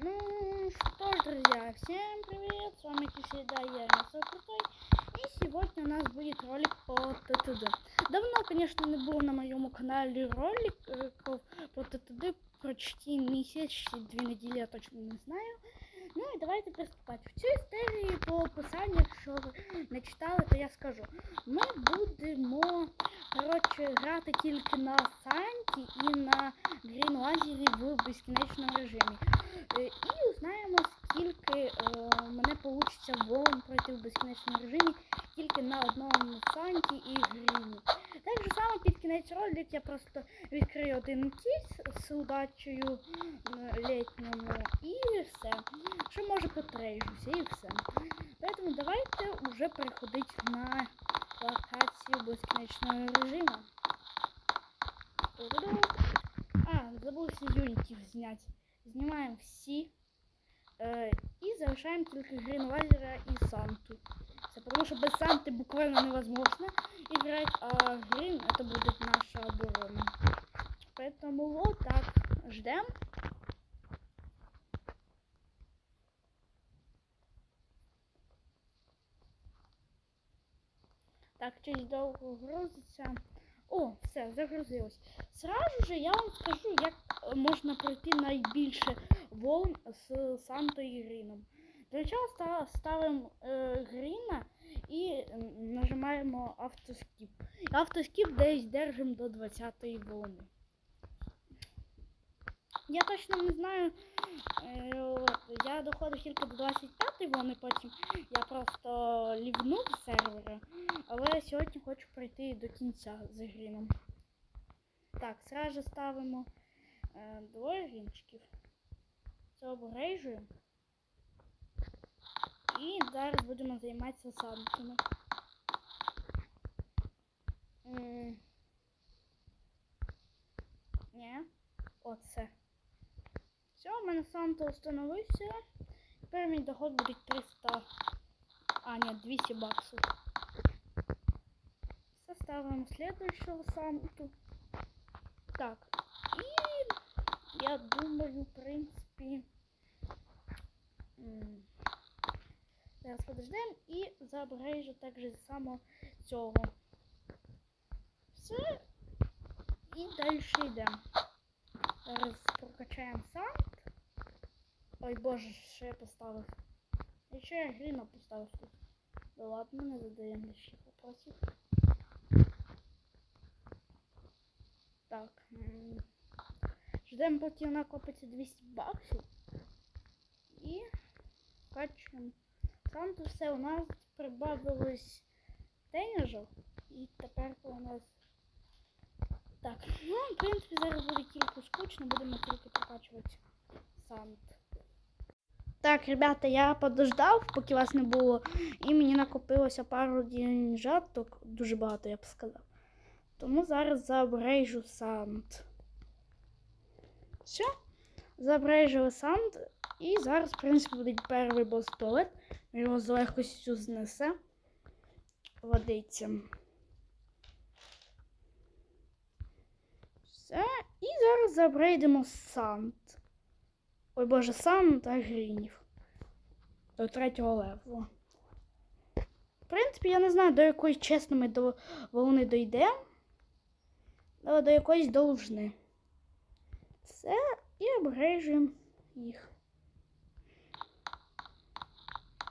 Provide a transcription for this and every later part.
Ну что ж, друзья, всем привет, с вами как всегда я, Мясо Крутой, и сегодня у нас будет ролик по ТТД. Давно, конечно, не было на моем канале роликов по ТТД, почти месяц, чи дві неділі, я точно не знаю. Ну і давайте приступати. В цю історію по описанню, якщо ви не читали, то я скажу. Ми будемо коротше, грати тільки на Санті і на Green Лазері в безкінечному режимі. Е, І узнаємо, скільки е, мене вийде волн пройти в безкінечному режимі тільки на одному Санті і Гріні. Так же само під кінець ролик я просто відкрию один кіс з удачею потрейжуся і все. Поэтому давайте вже переходити на локацію безкінечного режиму. Ту-ду-ду. А, забувся юнітів зняти. Знімаємо всі. Е, і залишаємо тільки Грін Лазера і Санту. Це тому що без Санти буквально невозможно играть, а Грин это будет наша оборона. Поэтому вот так, ждем. Через довго грузиться. О, все, загрузилось. Сразу же я вам скажу, як е, можна пройти найбільше волн з Санто і Гріном. Для чого ставимо е, Гріна і нажимаємо автоскіп. Автоскіп десь держимо до 20-ї волни. Я точно не знаю. е, Я доходив тільки до 25-ї волни, потім я просто лівнув сервера. Але сьогодні хочу пройти до кінця з гріном. Так, сразу ставимо е, двоє грінчиків. Це обгрейжуємо. І зараз будемо займатися сантами. Ні. Оце. Все, у мене санта встановився. Тепер мій доход буде 300. А, ні, 200 баксів. Все, ставимо следующего санту. Так. І я думаю, в принципі. Зараз подождемо і забережу так же само цього. Все. І далі йдемо. Зараз прокачаємо сант. Ой боже, що я поставив. І що я гріна поставив тут. Да ладно, не задаємо лишніх вопросів. Так. Ждемо, поки накопиться 200 баксів. І качуємо. Санту все у нас прибавилось денежок. І тепер у нас. Так, ну, в принципі, зараз буде тільки скучно, будемо тільки прокачувати сант. Так, ребята, я подождав, поки вас не було, і мені накопилося пару деньжаток, дуже багато, я б сказав. Тому зараз забрежу сант. Все, забрежу сант, і зараз, в принципі, буде перший бос туалет. Його з легкостю знесе. Водиться. Все. І зараз забрейдемо Сант. Ой боже, Сант та Грінів. До третього левела. В принципі, я не знаю, до якої чесно ми до волни дійдемо. Але до якоїсь довжни. Все, і обрежуємо їх.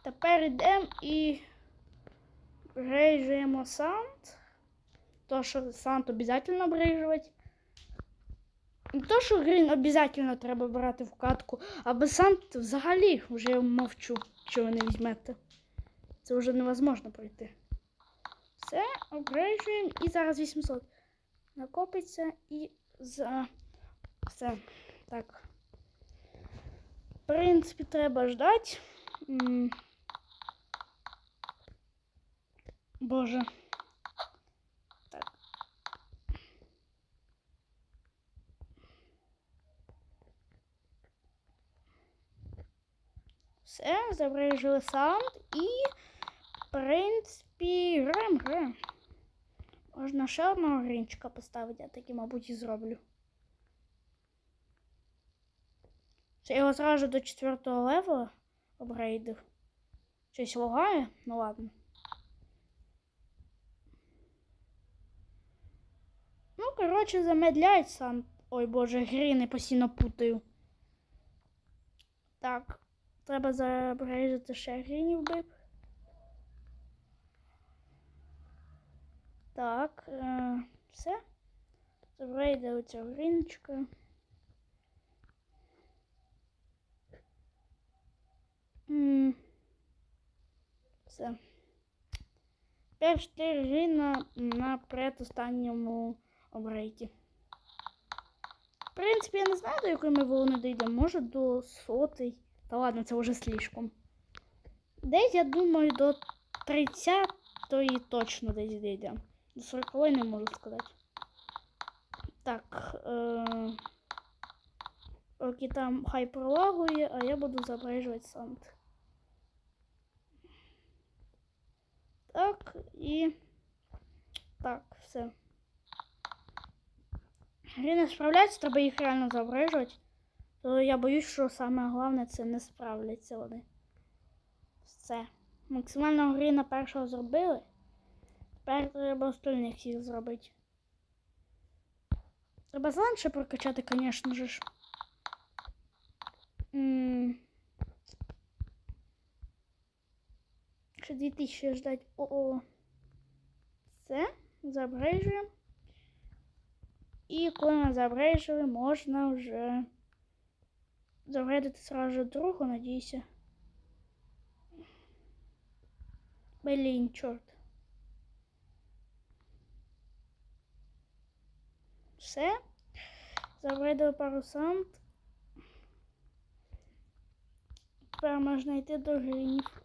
Тепер йдемо і брейжуємо сант. То, що сант обов'язково брейжувати. Не то, що грін обов'язково треба брати в катку, а без сант взагалі вже мовчу, що ви не візьмете. Це вже невозможно пройти. Все, обрежуємо і зараз 800. Накопиться і за все. Так. В принципі, треба ждати. Боже. Все, забрежили саунд і, в принципі, грам грам. Можна ще одного грінчика поставити, я таки, мабуть, і зроблю. Це його зразу до четвертого левела апгрейдив. Щось лагає? Ну ладно. Ну, коротше, замедляють сам. Ой боже, грини постійно путаю. Так, треба забрежити ще гринів бив. Так, е, все. Забрейде оця гріночка. Все. Тепер 4 гріна на предостанньому обрейті. В принципі, я не знаю, до якої ми волни дійдемо. Може до сотий. Та ладно, це вже слишком. Десь, я думаю, до 30-ї точно десь дійдемо. До 40 не можу сказати. Так. Е... Окей, там хай пролагує, а я буду забрежувати сант. Так, і. Так, все. Гри не справляються, треба їх реально забрежувати. То я боюсь, що саме головне це не справляться вони. Все. Максимально гри на першого зробили. Тепер треба остальних всіх зробити. Треба ще прокачати, звісно ж. Ще 2000 ждать. О-о. Все, забрежуємо. І коли ми забрежили, можна вже забредити сразу другу, надіюся. Блін, чорт. Все. Забредили пару сант. Тепер можна йти до гринів.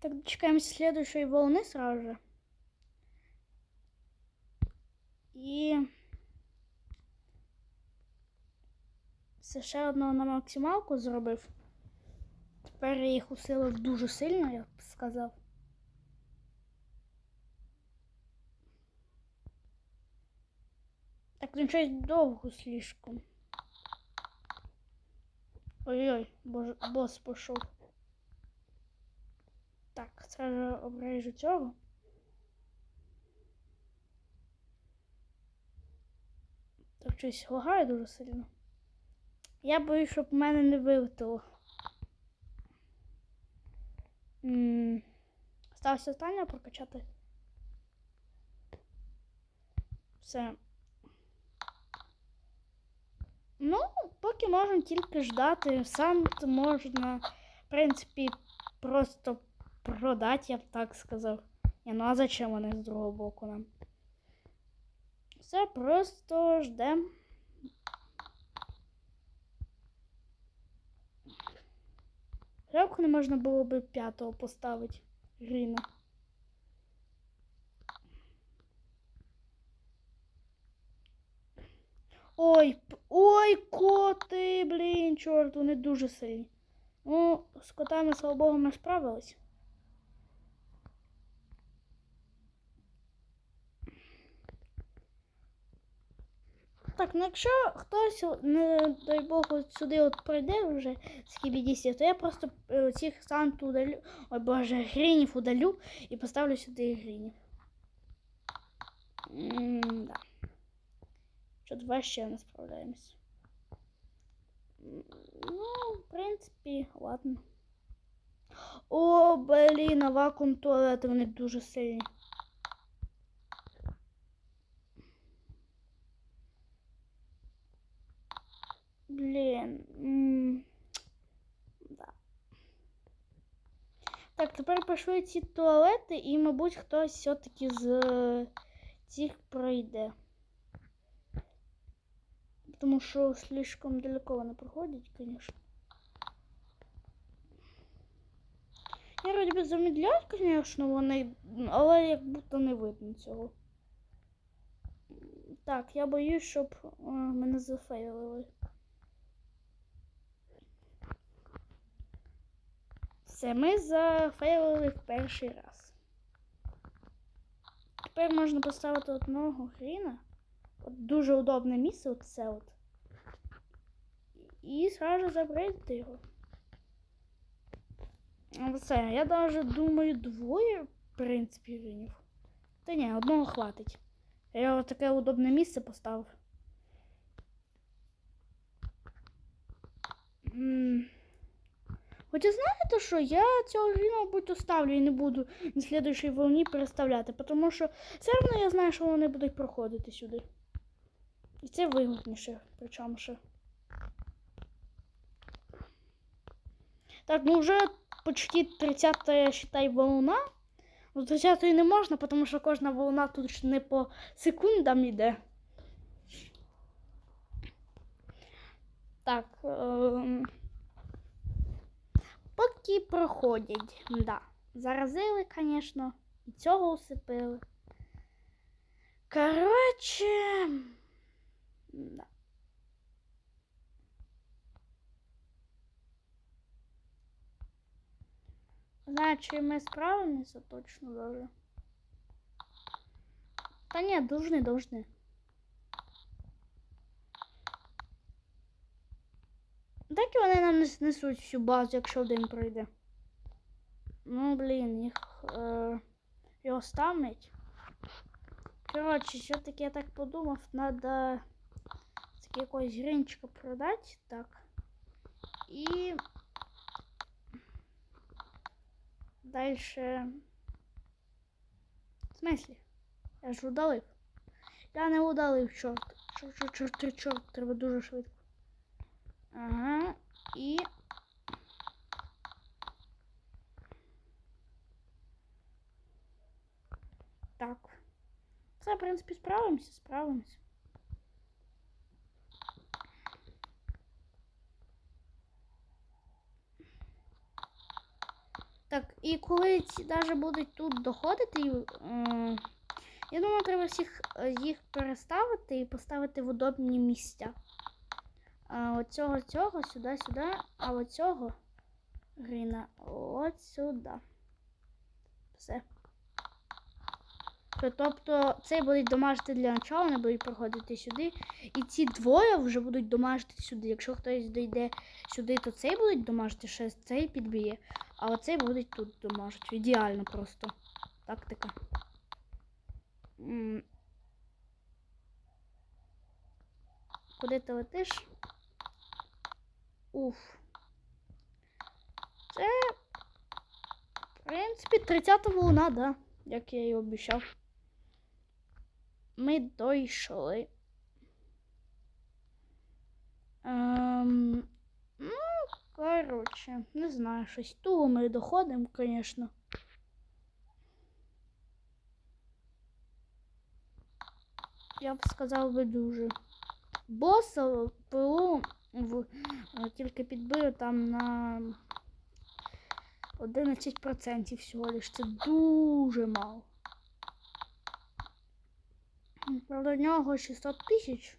Так, дочекаемся следующей волны сразу же. І це ще одного на максималку зробив. Тепер я їх усилив дуже сильно, я б сказав. Так, він щось довго слишком. Ой-ой, бос пішов. Так, сразу обрежу цього. Так щось лагає дуже сильно. Я боюсь, щоб мене не вилетіло. Стався останнього прокачати. Все. Ну, поки можна тільки ждати. Сант можна, в принципі, просто продати, я б так сказав. Ні, ну а зачем вони з другого боку нам? Все, просто ждем. Жалко не можна було би п'ятого поставити Гріна. Ой, ой, коти, блін, чорт, вони дуже сильні. Ну, з котами, слава Богу, ми справились. Так, ну якщо хтось, не дай Бог, от сюди от прийде вже з кібідісів, то я просто е, цих санту удалю, ой боже, гринів удалю і поставлю сюди гринів. М, да. Що два ще не справляємось. Ну, в принципі, ладно. О, блін, а вакуум туалети, вони дуже сильні. Блін. Да. Так, тепер пішли ці туалети, і, мабуть, хтось все-таки з е, цих пройде. Тому що слишком далеко вони проходять, звісно. Я вроді би замедляють, звісно, вони, але як будто не видно цього. Так, я боюсь, щоб е, мене зафейлили. Все, ми зафейлили в перший раз. Тепер можна поставити одного гріна. От дуже удобне місце, от це от. І сразу забрати його. Все, я даже думаю, двоє, в принципі, винів. Та ні, одного хватить. Я таке удобне місце поставив. М. Хоча знаєте що, я цього ж, мабуть, оставлю і не буду на слідуючій волні переставляти, тому що все одно я знаю, що вони будуть проходити сюди. І це вигідніше, причому ще. Так, ну вже почти 30-та, считай, волна. Ну, 30 не можна, тому що кожна волна тут ж не по секундам іде. Так. Ем Поки проходять, да. Заразили, звісно, і цього усипили. Коротше. Да. Значит, мы справимся точно даже. Та ні, должны, должны. Так і вони нам не снесуть всю базу, якщо один пройде. Ну, блін, їх е, його ставлять. Коротше, все-таки я так подумав, надо таки якогось гринчика продати. Так. І дальше. В смысле? Я ж удалив. Я не удалив. Чорт, чорт, чорт, чорт, чорт, треба дуже швидко. Ага, і. Так. Все, в принципі, справимося, справимося. Так, і коли ці навіть будуть тут доходити, е, я думаю, треба всіх е, їх переставити і поставити в удобні місця. Оцього цього сюди, сюди, а оцього гріна от сюди. Все. Тобто цей будуть домажити для начала, вони будуть проходити сюди. І ці двоє вже будуть домажити сюди. Якщо хтось дійде сюди, то цей будуть домажити, ще цей підб'є. А оцей будуть тут домажити. Ідеально просто. Тактика. Куди ти летиш? Уф. Це, в принципі, 30 волна, да, як я і обіцяв. Ми дійшли. Ем, ну, коротше, не знаю, щось туго ми доходимо, звісно. Я б сказав би дуже. Боса ПУ в, е, тільки підбили там на 11% всього лиш. Це дуже мало. Правда, у нього 600 тисяч.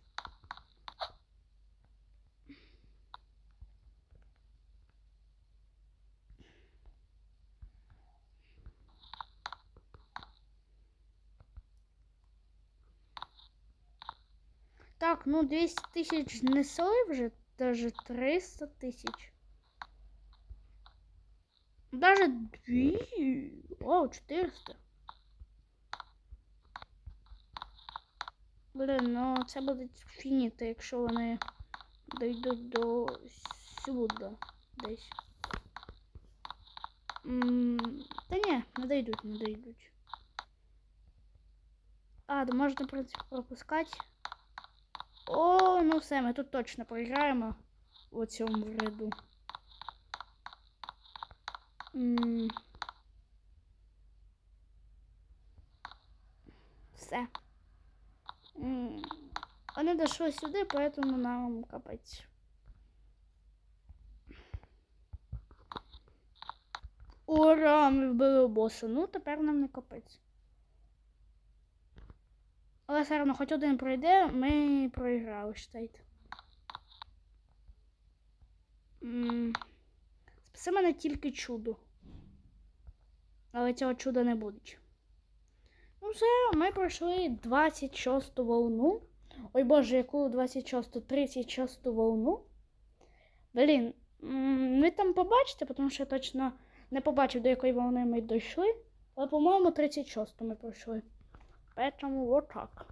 Так, ну 200 тисяч не знесли вже, даже 300 тисяч. Даже 2. О, 400. Блін, ну це будуть фініти, якщо вони дійдуть до сюди десь. М, Та ні, не дійдуть, не дійдуть. А, да можна, в принципі, пропускати. О, ну все, ми тут точно проіграємо у цьому ряду. Все. Вони дійшли сюди, поэтому нам капець. Ура! Ми вбили боса. Ну, тепер нам не капець. Але все одно, хоч один пройде, ми проіграли, считайте. Спаси мене тільки чудо. Але цього чуда не буде. Ну все, ми пройшли 26 ту волну. Ой боже, яку 26, ту 36 ту волну. Блін, ви там побачите, тому що я точно не побачив, до якої волни ми дійшли. Але, по-моєму, 36 ми пройшли. Поэтому вот так.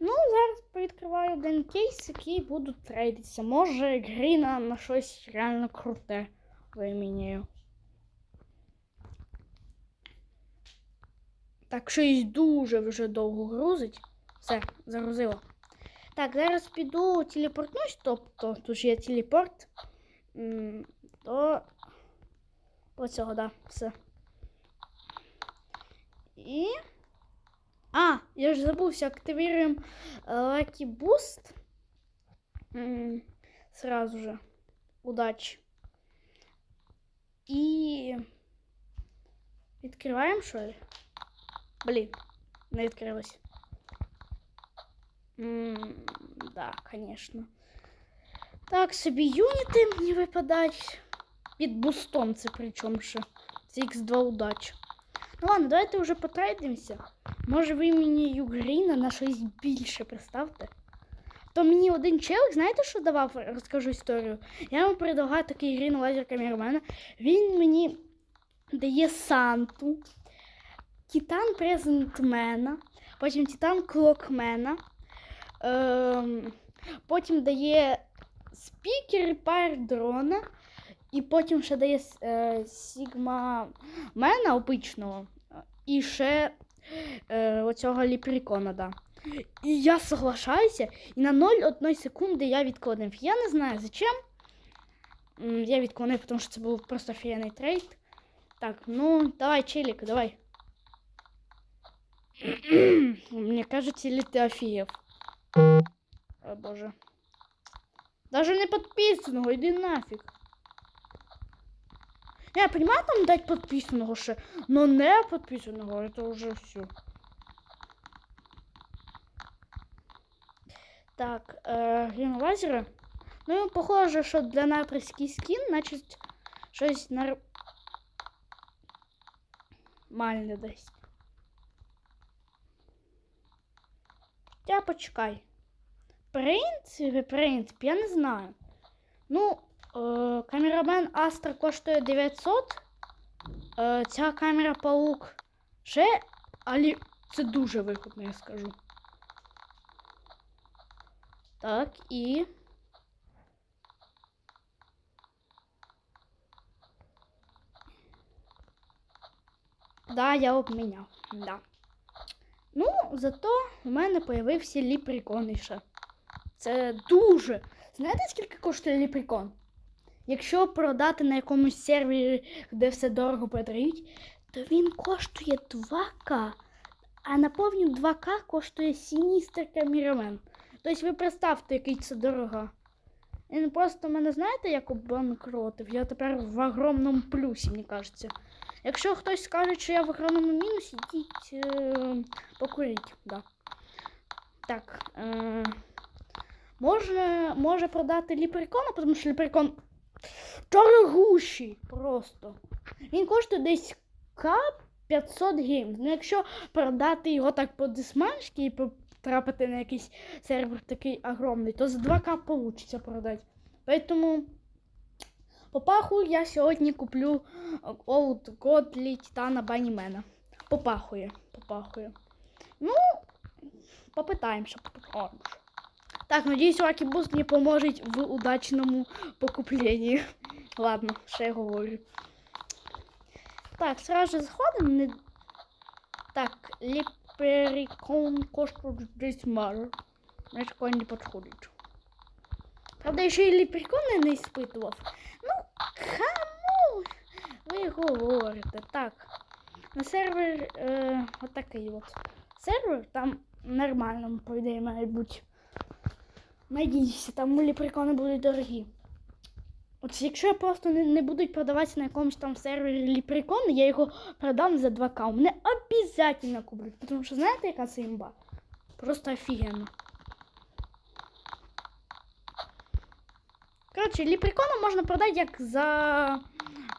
Ну, зараз відкриваю один кейс, який буду трейдитися. Може, Гріна на щось реально круте виміняю. Так, щось дуже вже довго грузить. Все, загрузило. Так, зараз піду телепортнусь, тобто тут ж є телепорт. До оцього, да, все. І. А, я ж забувся, активируем э, Lucky Boost. М, Сразу же. Удачи. І. Відкриваємо, що ли? Блін, не відкрилось. М, Да, конечно. Так, собі юніти мені випадають. Під бустом це причому ще. Це X2 удача. Ладно, давайте вже потрейдимося. Може ви мені Югріна на щось більше представте. То мені один челик, знаєте, що давав? Розкажу історію. Я йому предлагаю такий грін лазер камерамена. Він мені дає Санту, Титан Презентмена, потім Титан Клокмена. Ем, потім дає спікер Пайр дрона. І потім ще дає е, Сігма Мена обичного. І ще е, оцього ліпрікона, да. І я соглашаюся, і на 0,1 секунди я відклонив. Я не знаю зачем. Я відклонив, тому що це був просто офігенний трейд. Так, ну, давай, челик, давай. Мне кажется, или ты офигев. О боже. Даже не подписаного, иди нафиг. Я понимаю, там дать подписаного ще, но не подписаного, это уже все. Так, грім лазера. Ну, похоже, що для напрямський скін, значить, щось нормальне десь. Та почекай. В принципі, в я не знаю. Ну, камерамен Астра коштує 900. Е, ця камера паук ще, але це дуже вигідно, я скажу. Так, і. Да, я обміняв. Да. Ну, зато у мене появився ліприкон іще. Це дуже. Знаєте, скільки коштує ліприкон? Якщо продати на якомусь сервері, де все дорого продають, то він коштує 2К. А на повні 2К коштує Сіністер Камерамен. Тобто ви представте, який це дорога. Він просто мене знаєте, як обанкротив? Я тепер в огромному плюсі, мені кажеться. Якщо хтось скаже, що я в огромному мінусі, йдіть е, покуріть. Да. Так. Е, може, може продати ліприкона, тому що ліприкон дорогущий просто. Він коштує десь К 500 гривень. Ну, якщо продати його так по дисманськи і потрапити на якийсь сервер такий огромний, то за 2К получиться продати. Поэтому по паху я сьогодні куплю Old God для Титана Банімена. Попахує, попахує. Ну, попитаємося, попитаємося. Так, надіюсь, Boost мені поможе в удачному покупленні. Ладно, ще я говорю. Так, сразу же заходимо. Не... Так, ліперікон коштує десь мало. Мені такое не підходить. Правда, я ще й ліперікони не іспитував. Ну, кому ви говорите? Так. На сервер е, отакий от. Сервер там нормально, по ідеї, має. Надіюся, там ліприкони будуть дорогі. От якщо я просто не, не будуть продаватися на якомусь там сервері ліприкони, я його продам за 2К. У мене обов'язково куплять. Тому що знаєте, яка це імба? Просто офігенно. Коротше, ліприкона можна продати як за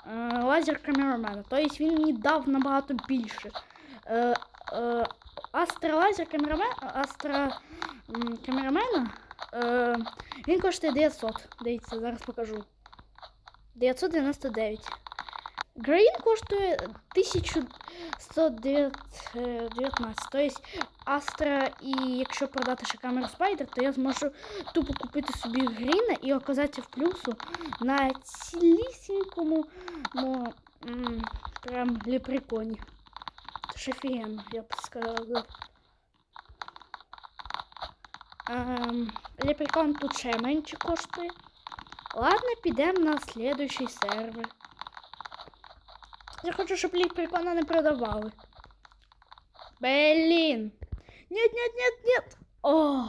е, лазер камерамена. Тобто він мені дав набагато більше. Е, е, Астралайзер камерамен, астра камерамена. Е, він коштує 900. Дивіться, зараз покажу. 999. Грін коштує 1119. Тобто Астра, і якщо продати ще камеру Spider, то я зможу тупо купити собі Гріна і оказатися в плюсу на цілісінькому ну, прям ліприконі. Це я б сказала. Ем, лепрекон тут ще менше коштує. Ладно, підемо на следующий сервер. Я хочу, щоб лепрекона не продавали. Блін. Нет, нет, нет, нет. О.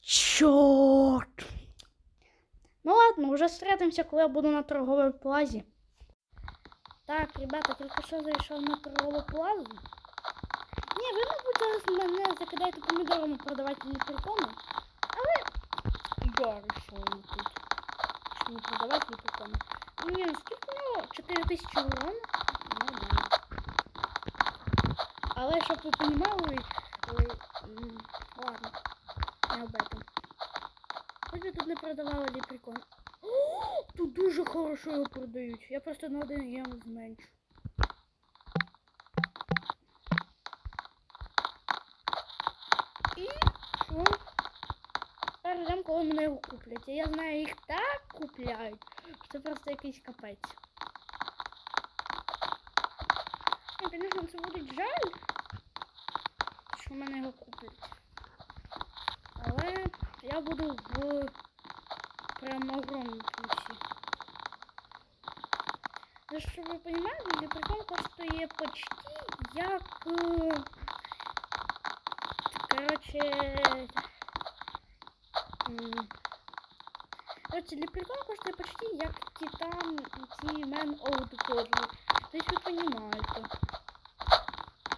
Чорт. Ну ладно, уже встретимся, коли я буду на торговій плазі. Так, ребята, тільки що зайшов на торгову плазу. Ні, ви, мабуть, зараз мене закидаєте помідорами продавати ліприкони. Але я вирішила тут. Що не продавати ліприкони. Ні, скільки у нього? 4 тисячі урон? Ну да. Але щоб ви м, ладно, не об этом. Хоч би тут не продавали ліприкон. Тут дуже хорошо його продають. Я просто на один зменшу. І? Тепер ждем, коли мене його куплять. Я знаю, їх так купляють. що просто якийсь капець. Ну, звісно, це буде жаль, що мене його куплять. Але я буду в прям огромному плюсі. Ну, щоб ви розуміли, прикол коштує почти як. Короче. Короче, лепрекон коштує почти як Титан ті Мен Аудиторії. Тобто ви розумієте.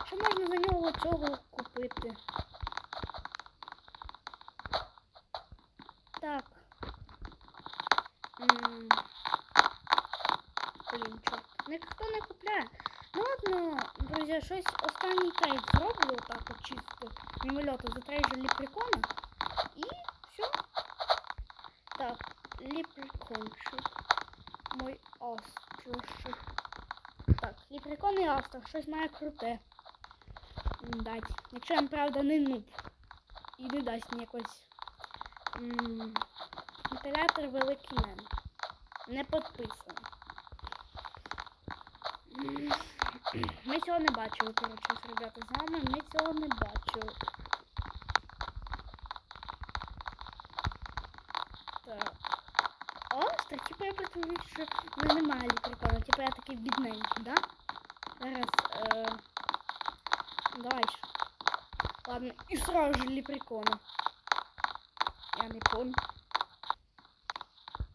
Що можна за нього цього купити? Так. М, Блін, чорт. Ніхто не купляє. Ну ладно, друзі, щось останній трейд зроблю так от чисто. Мімольоту затрейджу ліприкона. І все. Так, ліприкончик. Мой острошик. Так, ліприкон і астр. Щось має круте. Дать. Якщо він, правда, не нуб. І не дасть якось. Імператор Великий Мен. Не підписаний. Ми цього не бачили, коротше, ребята з вами. Ми цього не бачили. Так. О, типу я прикольно, що в мене немає ліприкона. Типу я такий бідненький, да? Зараз, е... Давай. Ладно, і сразу же ліприкона. Я не понял.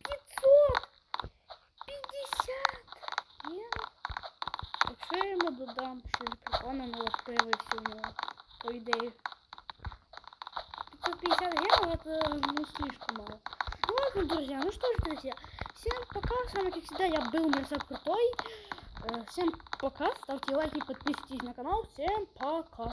500! 50! Євро. Якщо я йому додам ще ліприкона, ну от появився у нього, по ідеї. 550 евро это ну слишком мало. Ну ладно, друзья, ну что ж, друзья, всем пока, с вами как всегда я был Мерзак Крутой. Э, Всем пока, ставьте лайки, подписывайтесь на канал, всем пока.